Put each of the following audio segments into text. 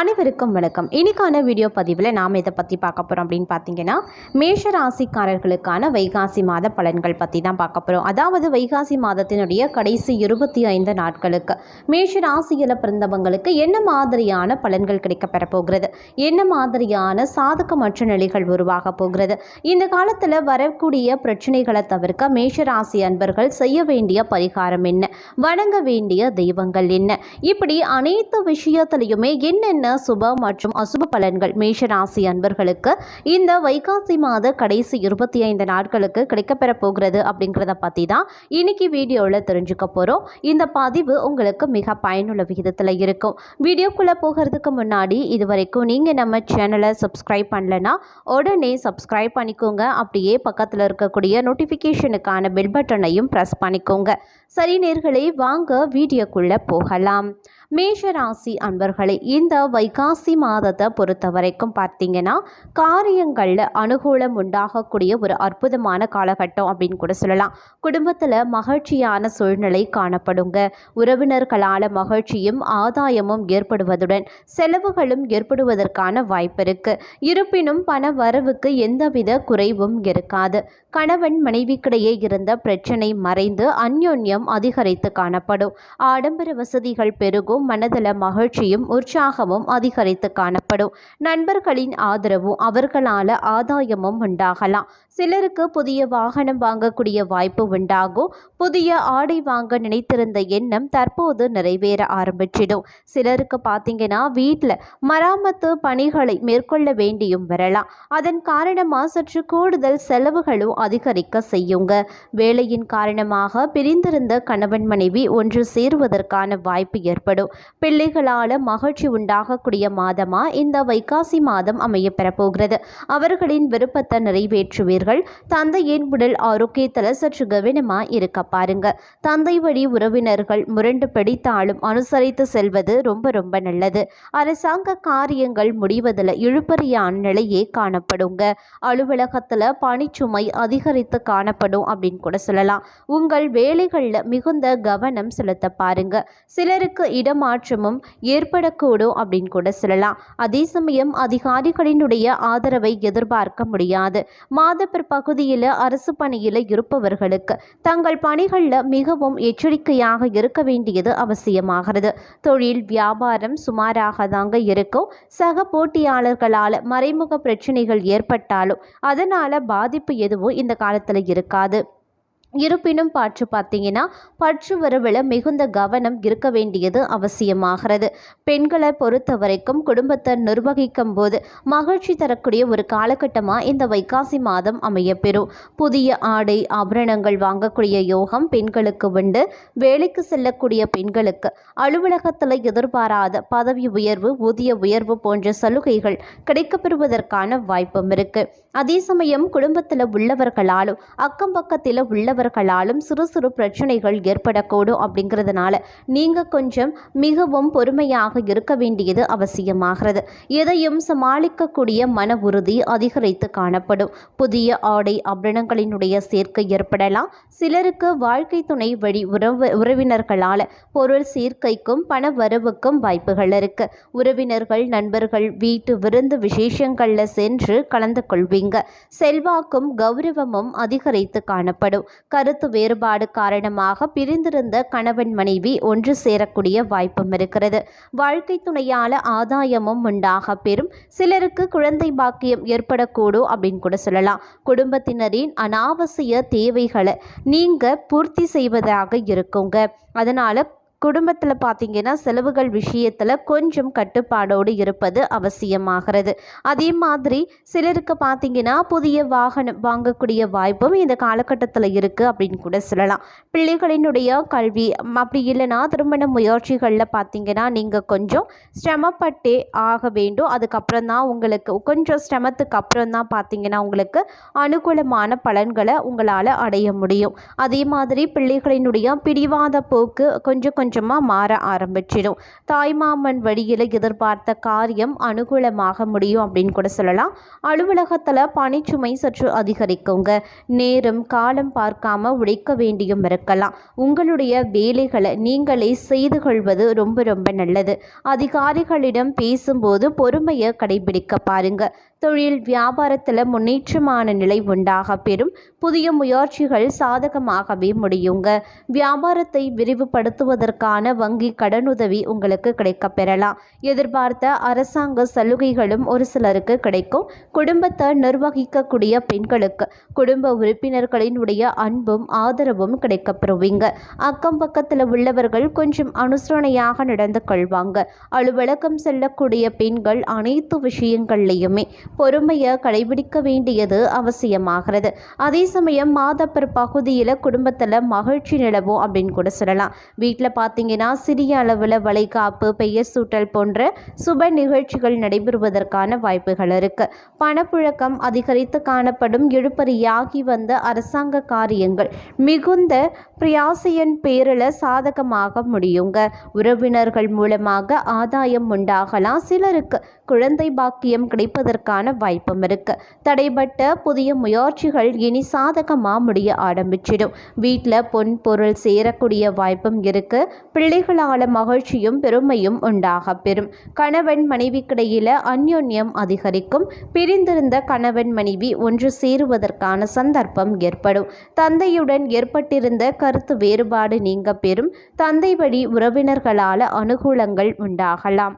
அனைவருக்கும் வணக்கம். இன்னைக்கான வீடியோ பதிவில் நாம் இதை பற்றி பார்க்க போகிறோம் அப்படின்னு பார்த்தீங்கன்னா மேஷ ராசிக்காரர்களுக்கான வைகாசி மாத பலன்கள் பற்றி தான் பார்க்க போகிறோம் அதாவது வைகாசி மாதத்தினுடைய கடைசி இருபத்தி ஐந்து நாட்களுக்கு மேஷ ராசியில் பிறந்தவங்களுக்கு என்ன மாதிரியான பலன்கள் கிடைக்கப்பெற போகிறது? என்ன மாதிரியான சாதகமற்ற நிலைகள் உருவாக போகிறது? இந்த காலத்தில் வரக்கூடிய பிரச்சனைகளை தவிர்க்க மேஷ ராசி அன்பர்கள் செய்ய வேண்டிய பரிகாரம் என்ன? வணங்க வேண்டிய தெய்வங்கள் என்ன? இப்படி அனைத்து விஷயத்திலையுமே என்னென்ன சுப மற்றும் அசுப பலன்கள் மேஷராசி அன்பர்களுக்கு இந்த வைகாசி மாத கடைசி இருபத்தி ஐந்து நாட்களுக்கு கிடைக்கப்பெற போகிறது அப்படிங்கிறத பற்றி தான் இன்னைக்கு வீடியோவில் தெரிஞ்சுக்க போகிறோம் இந்த பதிவு உங்களுக்கு மிக பயனுள்ள விகிதத்தில் இருக்கும். வீடியோக்குள்ளே போகிறதுக்கு முன்னாடி இது வரைக்கும் நீங்கள் நம்ம சேனலை சப்ஸ்கிரைப் பண்ணலனா உடனே சப்ஸ்கிரைப் பண்ணிக்கோங்க. அப்படியே பக்கத்தில் இருக்கக்கூடிய நோட்டிஃபிகேஷனுக்கான பெல் பட்டனையும் ப்ரெஸ் பண்ணிக்கோங்க. சரி நேர்களை வாங்க வீடியோக்குள்ளே போகலாம். மேஷ ராசி அன்பர்களை இந்த வைகாசி மாதத்தை பொறுத்த வரைக்கும் பார்த்தீங்கன்னா காரியங்களில் அனுகூலம் உண்டாகக்கூடிய ஒரு அற்புதமான காலகட்டம் அப்படின்னு கூட சொல்லலாம். குடும்பத்தில் மகிழ்ச்சியான சூழ்நிலை காணப்படுங்க. உறவினர்களால் மகிழ்ச்சியும் ஆதாயமும் ஏற்படுவதுடன் செலவுகளும் ஏற்படுவதற்கான வாய்ப்பு இருக்கு. இருப்பினும் பண வரவுக்கு எந்தவித குறைவும் இருக்காது. கணவன் மனைவிக்கிடையே இருந்த பிரச்சனை மறைந்து அந்யோன்யம் அதிகரித்து காணப்படும். ஆடம்பர வசதிகள் பெருகும் மனதில் மகிழ்ச்சியும் உற்சாகமும் அதிகரித்து காணப்படும். நண்பர்களின் ஆதரவும் அவர்களால் ஆதாயமும் உண்டாகலாம். சிலருக்கு புதிய வாகனம் வாங்கக்கூடிய வாய்ப்பு உண்டாகும். புதிய ஆடை வாங்க நினைத்திருந்த எண்ணம் தற்போது நிறைவேற ஆரம்பிச்சிடும். சிலருக்கு பார்த்தீங்கன்னா வீட்டில் மராமத்து பணிகளை மேற்கொள்ள வேண்டியும் வரலாம். அதன் காரணமாக சற்று கூடுதல் செலவுகளும் அதிகரிக்க செய்யுங்க. வேலையின் காரணமாக பிரிந்திருந்த கணவன் மனைவி ஒன்று சேருவதற்கான வாய்ப்பு ஏற்படும். பிள்ளைகளால் மகிழ்ச்சி உண்டாக ஆகக்கூடிய மாதமா? இந்த வைகாசி மாதம் அமைய பெறப்போகிறது அவர்களின் விருப்பத்தை நிறைவேற்றுவீர்கள். தந்தையின் உடல் ஆரோக்கியத்தில் சற்று கவனமா இருக்க பாருங்க. தந்தை வழி உறவினர்கள் முரண்டு பிடித்தாலும் அனுசரித்து செல்வது ரொம்ப ரொம்ப நல்லது. அரசாங்க காரியங்கள் முடிவதில் இழுபறியான நிலையே காணப்படுங்க. அலுவலகத்தில் பணிச்சுமை அதிகரித்து காணப்படும் அப்படின்னு கூட சொல்லலாம். உங்கள் வேலைகளில் மிகுந்த கவனம் செலுத்த பாருங்க. சிலருக்கு இடமாற்றமும் ஏற்படக்கூடும் அப்படின்னு அப்படின்னு கூட சொல்லலாம். அதே சமயம் அதிகாரிகளினுடைய ஆதரவை எதிர்பார்க்க முடியாது. மாத பிற்பகுதியில் அரசு பணியில் இருப்பவர்களுக்கு தங்கள் பணிகளில் மிகவும் எச்சரிக்கையாக இருக்க வேண்டியது அவசியமாகிறது. தொழில் வியாபாரம் சுமாராக தாங்க இருக்கும். சக போட்டியாளர்களால் மறைமுக பிரச்சனைகள் ஏற்பட்டாலும் அதனால் பாதிப்பு எதுவும் இந்த காலத்தில் இருக்காது. இருப்பினும் பாற்று பார்த்தீங்கன்னா பற்று வரவில் மிகுந்த கவனம் இருக்க வேண்டியது அவசியமாகிறது. பெண்களை பொறுத்த வரைக்கும் குடும்பத்தை நிர்வகிக்கும் போது மகிழ்ச்சி தரக்கூடிய ஒரு காலகட்டமாக இந்த வைகாசி மாதம் அமையப்பெறும். புதிய ஆடை ஆபரணங்கள் வாங்கக்கூடிய யோகம் பெண்களுக்கு உண்டு. வேலைக்கு செல்லக்கூடிய பெண்களுக்கு அலுவலகத்தில் எதிர்பாராத பதவி உயர்வு ஊதிய உயர்வு போன்ற சலுகைகள் கிடைக்கப்பெறுவதற்கான வாய்ப்பும் இருக்கு. அதே சமயம் குடும்பத்தில் உள்ளவர்களாலும் அக்கம் பக்கத்தில் மற்றவர்களாலும் சிறு சிறு பிரச்சனைகள் ஏற்படக்கூடும் அப்படிங்கிறதுனால நீங்கள் கொஞ்சம் மிகவும் பொறுமையாக இருக்க வேண்டியது அவசியமாகிறது. எதையும் சமாளிக்கக்கூடிய மன உறுதி அதிகரித்து காணப்படும். புதிய ஆடை ஆபரணங்களினுடைய சேர்க்கை ஏற்படலாம். சிலருக்கு வாழ்க்கை துணை வழி உறவு உறவினர்களால் பொருள் சேர்க்கைக்கும் பண வரவுக்கும் வாய்ப்புகள் இருக்கு. உறவினர்கள் நண்பர்கள் வீட்டு விருந்து விசேஷங்களில் சென்று கலந்து கொள்வீங்க. செல்வாக்கும் கௌரவமும் அதிகரித்து காணப்படும். கருத்து வேறுபாடு காரணமாக பிரிந்திருந்த கணவன் மனைவி ஒன்று சேரக்கூடிய வாய்ப்பும் இருக்கிறது. வாழ்க்கை துணையால ஆதாயமும் உண்டாக பெறும். சிலருக்கு குழந்தை பாக்கியம் ஏற்படக்கூடும் அப்படின்னு கூட சொல்லலாம். குடும்பத்தினரின் அனாவசிய தேவைகளை நீங்க பூர்த்தி செய்வதாக இருக்குங்க. அதனால குடும்பத்தில் பார்த்தீங்கன்னா செலவுகள் விஷயத்தில் கொஞ்சம் கட்டுப்பாடோடு இருப்பது அவசியமாகிறது. அதே மாதிரி சிலருக்கு பார்த்தீங்கன்னா புதிய வாகனம் வாங்கக்கூடிய வாய்ப்பும் இந்த காலகட்டத்தில் இருக்குது அப்படின்னு கூட சொல்லலாம். பிள்ளைகளினுடைய கல்வி அப்படி இல்லைன்னா திருமண முயற்சிகளில் பார்த்தீங்கன்னா நீங்கள் கொஞ்சம் சிரமப்பட்டே ஆக வேண்டும். அதுக்கப்புறம் தான் உங்களுக்கு கொஞ்சம் சிரமத்துக்கு அப்புறம் தான் பார்த்தீங்கன்னா உங்களுக்கு அனுகூலமான பலன்களை உங்களால் அடைய முடியும். அதே மாதிரி பிள்ளைகளினுடைய பிடிவாத போக்கு கொஞ்சம் கொஞ்சம் கொஞ்சமாக மாற ஆரம்பிச்சிடும். தாய்மாமன் வழியில் எதிர்பார்த்த காரியம் அனுகூலமாக முடியும் அப்படின்னு கூட சொல்லலாம். அலுவலகத்தில் பணிச்சுமை சற்று அதிகரிக்குங்க. நேரம் காலம் பார்க்காம உழைக்க வேண்டியும் இருக்கலாம். உங்களுடைய வேலைகளை நீங்களே செய்து கொள்வது ரொம்ப ரொம்ப நல்லது. அதிகாரிகளிடம் பேசும்போது பொறுமையை கடைபிடிக்க பாருங்க. தொழில் வியாபாரத்தில் முன்னேற்றமான நிலை உண்டாக பெறும். புதிய முயற்சிகள் சாதகமாகவே முடியுங்க. வியாபாரத்தை விரிவுபடுத்துவதற்கான வங்கி கடனுதவி உங்களுக்கு கிடைக்கப்பெறலாம் எதிர்பார்த்த அரசாங்க சலுகைகளும் ஒரு சிலருக்கு கிடைக்கும். குடும்பத்தை நிர்வகிக்கக்கூடிய பெண்களுக்கு குடும்ப உறுப்பினர்களினுடைய அன்பும் ஆதரவும் கிடைக்க பெறுவீங்க. அக்கம் பக்கத்தில் உள்ளவர்கள் கொஞ்சம் அனுசரணையாக நடந்து கொள்வாங்க. அலுவலகம் செல்லக்கூடிய பெண்கள் அனைத்து விஷயங்கள்லையுமே பொறுமையை கடைபிடிக்க வேண்டியது அவசியமாகிறது. அதே சமயம் மாதப்பர் பகுதியில் குடும்பத்தில் மகிழ்ச்சி நிலவும் அப்படின்னு கூட சொல்லலாம். வீட்டில் பார்த்து பார்த்தீங்கன்னா சிறிய அளவில் வளைகாப்பு பெயர் சூட்டல் போன்ற சுப நிகழ்ச்சிகள் நடைபெறுவதற்கான வாய்ப்புகள் இருக்கு. பணப்புழக்கம் அதிகரித்து காணப்படும் இழுபறியாகி வந்த அரசாங்க காரியங்கள் மிகுந்த பிரியாசையின் பேரில் சாதகமாக முடியுங்க. உறவினர்கள் மூலமாக ஆதாயம் உண்டாகலாம். சிலருக்கு குழந்தை பாக்கியம் கிடைப்பதற்கான வாய்ப்பும் இருக்கு. தடைபட்ட புதிய முயற்சிகள் இனி சாதகமாக முடிய ஆரம்பிச்சிடும். வீட்டில் பொன் பொருள் சேரக்கூடிய வாய்ப்பும் இருக்குது பிள்ளைகளால் மகிழ்ச்சியும் பெருமையும் உண்டாக பெறும். கணவன் மனைவிக்கிடையில் அந்யோன்யம் அதிகரிக்கும். பிரிந்திருந்த கணவன் மனைவி ஒன்று சேருவதற்கான சந்தர்ப்பம் ஏற்படும். தந்தையுடன் ஏற்பட்டிருந்த கருத்து வேறுபாடு நீங்க பெறும். தந்தை வழி உறவினர்களால் அனுகூலங்கள் உண்டாகலாம்.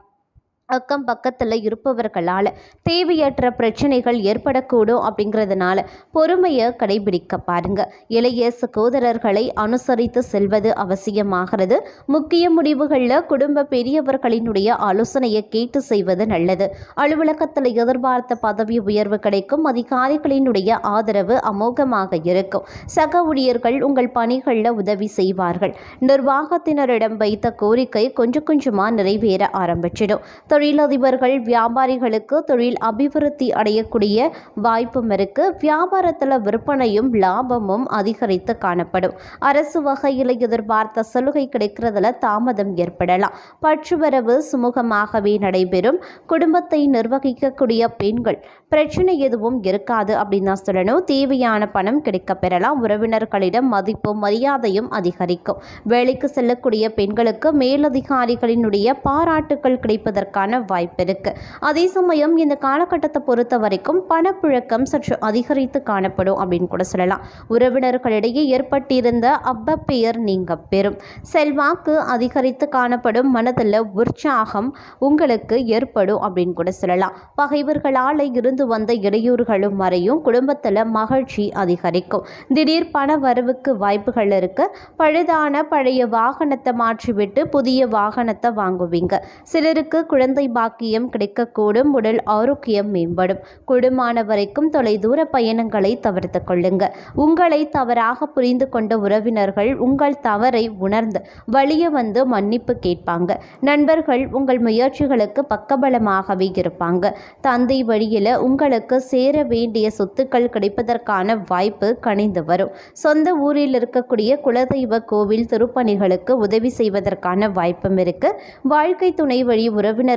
அக்கம் பக்கத்தில் இருப்பவர்களால் தேவையற்ற பிரச்சனைகள் ஏற்படக்கூடும் அப்படிங்கிறதுனால பொறுமையை கடைபிடிக்க பாருங்க. இளைய சகோதரர்களை அனுசரித்து செல்வது அவசியமாகிறது. முக்கிய முடிவுகளில் குடும்ப பெரியவர்களினுடைய ஆலோசனையை கேட்டு செய்வது நல்லது. அலுவலகத்தில் எதிர்பார்த்த பதவி உயர்வு கிடைக்கும். அதிகாரிகளினுடைய ஆதரவு அமோகமாக இருக்கும். சக ஊழியர்கள் உங்கள் பணிகளில் உதவி செய்வார்கள். நிர்வாகத்தினரிடம் வைத்த கோரிக்கை கொஞ்சம் கொஞ்சமாக நிறைவேற ஆரம்பிச்சிடும். தொழிலதிபர்கள் வியாபாரிகளுக்கு தொழில் அபிவிருத்தி அடையக்கூடிய வாய்ப்பும் இருக்கு. வியாபாரத்தில் விற்பனையும் லாபமும் அதிகரித்து காணப்படும். அரசு வகையில் எதிர்பார்த்த சலுகை கிடைக்கிறதுல தாமதம் ஏற்படலாம். பற்றுவரவு சுமூகமாகவே நடைபெறும். குடும்பத்தை நிர்வகிக்கக்கூடிய பெண்கள் பிரச்சனை எதுவும் இருக்காது அப்படின்னு தான் சொல்லணும். தேவையான பணம் கிடைக்க பெறலாம். உறவினர்களிடம் மதிப்பும் மரியாதையும் அதிகரிக்கும். வேலைக்கு செல்லக்கூடிய பெண்களுக்கு மேலதிகாரிகளினுடைய பாராட்டுகள் கிடைப்பதற்கான வாய்ப்பு இருக்குது அதே சமயம் இந்த காலகட்டத்தை பொறுத்த வரைக்கும் பணப்புழக்கம் சற்று அதிகரித்து காணப்படும் அப்படின்னு கூட சொல்லலாம். உறவினர்களிடையே ஏற்பட்டிருந்த அப்ப பெயர் நீங்க பெறும். செல்வாக்கு அதிகரித்து காணப்படும் மனதில் உற்சாகம் உங்களுக்கு ஏற்படும் அப்படின்னு கூட சொல்லலாம். பகைவர்களால் இருந்து வந்த இடையூறுகளும் மறையும். குடும்பத்தில் மகிழ்ச்சி அதிகரிக்கும். திடீர் பண வரவுக்கு வாய்ப்புகள் இருக்கு. பழுதான பழைய வாகனத்தை மாற்றிவிட்டு புதிய வாகனத்தை வாங்குவீங்க. சிலருக்கு குழந்தை பாக்கியம் கிடைக்கக்கூடும் உடல் ஆரோக்கியம் மேம்படும். குடும்பமான வரைக்கும் தொலைதூர பயணங்களை தவிர்த்து கொள்ளுங்க. உங்களை தவறாக புரிந்து கொண்ட உறவினர்கள் உங்கள் தவறை உணர்ந்து வழிய வந்து மன்னிப்பு கேட்பாங்க. நண்பர்கள் உங்கள் முயற்சிகளுக்கு பக்கபலமாகவே இருப்பாங்க. தந்தை வழியில் உங்களுக்கு சேர வேண்டிய சொத்துக்கள் கிடைப்பதற்கான வாய்ப்பு கணிந்து வரும். சொந்த ஊரில் இருக்கக்கூடிய குலதெய்வ கோவில் திருப்பணிகளுக்கு உதவி செய்வதற்கான வாய்ப்பும் இருக்கு. வாழ்க்கை துணை வழி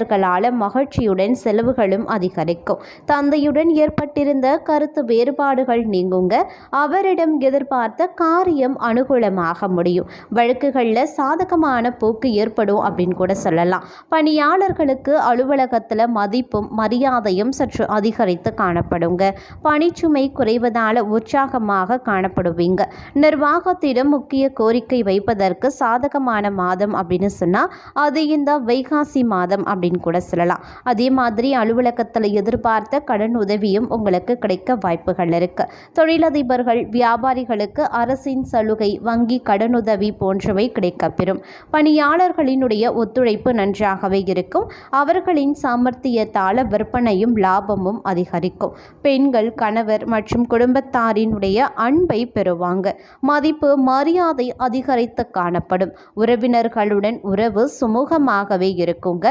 உறவினர்களால் மகிழ்ச்சியுடன் செலவுகளும் அதிகரிக்கும். தந்தையுடன் ஏற்பட்டிருந்த கருத்து வேறுபாடுகள் நீங்குங்க. அவரிடம் எதிர்பார்த்த காரியம் அனுகூலமாக முடியும். வழக்குகளில் சாதகமான போக்கு ஏற்படும் அப்படின்னு கூட சொல்லலாம். பணியாளர்களுக்கு அலுவலகத்தில் மதிப்பும் மரியாதையும் சற்று அதிகரித்து காணப்படுங்க. பணிச்சுமை குறைவதால் உற்சாகமாக காணப்படுவீங்க. நிர்வாகத்திடம் முக்கிய கோரிக்கை வைப்பதற்கு சாதகமான மாதம் அப்படின்னு சொன்னால் அது இந்த வைகாசி மாதம் அப்படின்னு கூட சொல்லலாம். அதே மாதிரி அலுவலகத்தில் எதிர்பார்த்த கடன் உதவியும் உங்களுக்கு கிடைக்க வாய்ப்புகள் இருக்குது தொழிலதிபர்கள் வியாபாரிகளுக்கு அரசின் சலுகை வங்கி கடனுதவி போன்றவை கிடைக்கப்பெறும். பணியாளர்களினுடைய ஒத்துழைப்பு நன்றாகவே இருக்கும். அவர்களின் சாமர்த்தியத்தால் விற்பனையும் லாபமும் அதிகரிக்கும். பெண்கள் கணவர் மற்றும் குடும்பத்தாரினுடைய அன்பை பெறுவாங்க. மதிப்பு மரியாதை அதிகரித்து காணப்படும். உறவினர்களுடன் உறவு சுமூகமாகவே இருக்குங்க.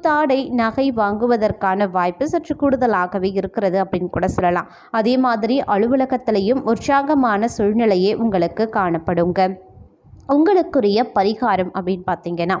புத்தாடை நகை வாங்குவதற்கான வாய்ப்பு சற்று கூடுதலாகவே இருக்கிறது அப்படின்னு கூட சொல்லலாம். அதே மாதிரி அலுவலகத்திலையும் உற்சாகமான சூழ்நிலையே உங்களுக்கு காணப்படுங்க. உங்களுக்குரிய பரிகாரம் அப்படின்னு பார்த்தீங்கன்னா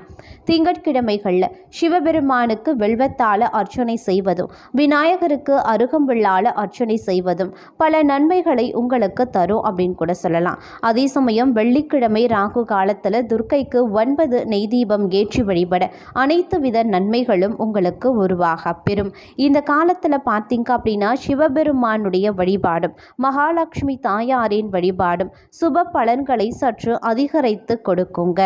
திங்கட்கிழமைகளில் சிவபெருமானுக்கு வெல்வத்தால் அர்ச்சனை செய்வதும் விநாயகருக்கு அருகம்புள்ளால் அர்ச்சனை செய்வதும் பல நன்மைகளை உங்களுக்கு தரும் அப்படின்னு கூட சொல்லலாம். அதே சமயம் வெள்ளிக்கிழமை ராகு காலத்தில் துர்க்கைக்கு ஒன்பது நெய் தீபம் ஏற்றி வழிபட அனைத்து வித நன்மைகளும் உங்களுக்கு உருவாக பெறும். இந்த காலத்தில் பார்த்தீங்க அப்படின்னா சிவபெருமானுடைய வழிபாடும் மகாலட்சுமி தாயாரின் வழிபாடும் சுப பலன்களை சற்று அதிகரித்து கொடுக்குங்க